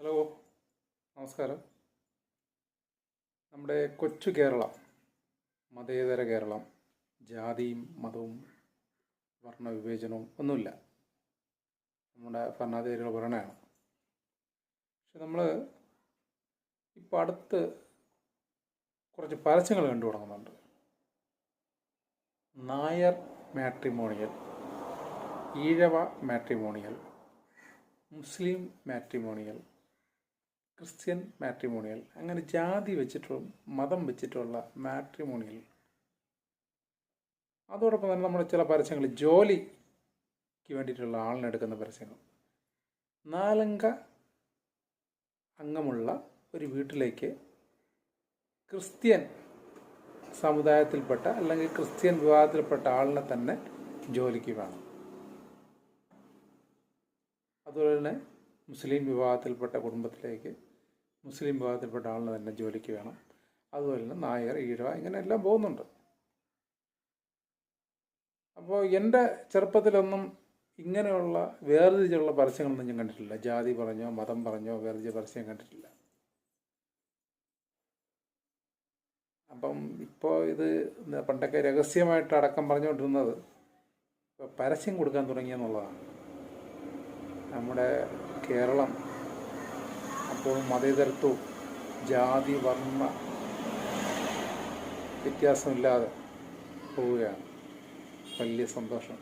Hello നമസ്കാരം. നമ്മുടെ കൊച്ചു കേരള മതേതര കേരളം ജാതിയും മതവും വർണവിവേചനവും ഒന്നുമില്ല. നമ്മുടെ ഭരണാധികാരികൾ പറയണതാണ്. പക്ഷെ നമ്മൾ ഇപ്പം അടുത്ത് കുറച്ച് പരസ്യങ്ങൾ കണ്ടു തുടങ്ങുന്നുണ്ട്. Nair matrimonial Ezhava matrimonial Muslim matrimonial Christian matrimonial അങ്ങനെ ജാതി വെച്ചിട്ടുള്ള മതം വെച്ചിട്ടുള്ള മാട്രിമോണിയൽ. അതോടൊപ്പം തന്നെ നമ്മുടെ ചില പരസ്യങ്ങൾ ജോലിക്ക് വേണ്ടിയിട്ടുള്ള ആളിനെടുക്കുന്ന പരസ്യങ്ങൾ. നാലംഗ അംഗമുള്ള ഒരു വീട്ടിലേക്ക് ക്രിസ്ത്യൻ സമുദായത്തിൽപ്പെട്ട അല്ലെങ്കിൽ ക്രിസ്ത്യൻ വിവാഹത്തിൽപ്പെട്ട ആളിനെ തന്നെ ജോലിക്ക് വേണം. അതുപോലെ തന്നെ മുസ്ലിം വിഭാഗത്തിൽപ്പെട്ട കുടുംബത്തിലേക്ക് മുസ്ലിം വിഭാഗത്തിൽപ്പെട്ട ആളിന് തന്നെ ജോലിക്ക് വേണം. അതുപോലെ തന്നെ നായർ ഈഴവ ഇങ്ങനെ എല്ലാം പോകുന്നുണ്ട്. അപ്പോൾ എന്റെ ചെറുപ്പത്തിലൊന്നും ഇങ്ങനെയുള്ള വേർതിരിച്ചുള്ള പരസ്യങ്ങളൊന്നും ഞാൻ കണ്ടിട്ടില്ല. ജാതി പറഞ്ഞോ മതം പറഞ്ഞോ വേർതിരിച്ച പരസ്യം കണ്ടിട്ടില്ല. അപ്പം ഇപ്പോൾ ഇത് പണ്ടൊക്കെ രഹസ്യമായിട്ട് അടക്കം പറഞ്ഞുകൊണ്ടിരുന്നത് ഇപ്പോൾ പരസ്യം കൊടുക്കാൻ തുടങ്ങിയെന്നുള്ളതാണ്. നമ്മുടെ കേരളം അപ്പോൾ മതേതരത്വവും ജാതി വർണ വ്യത്യാസമില്ലാതെ പോവുകയാണ്. വലിയ സന്തോഷം.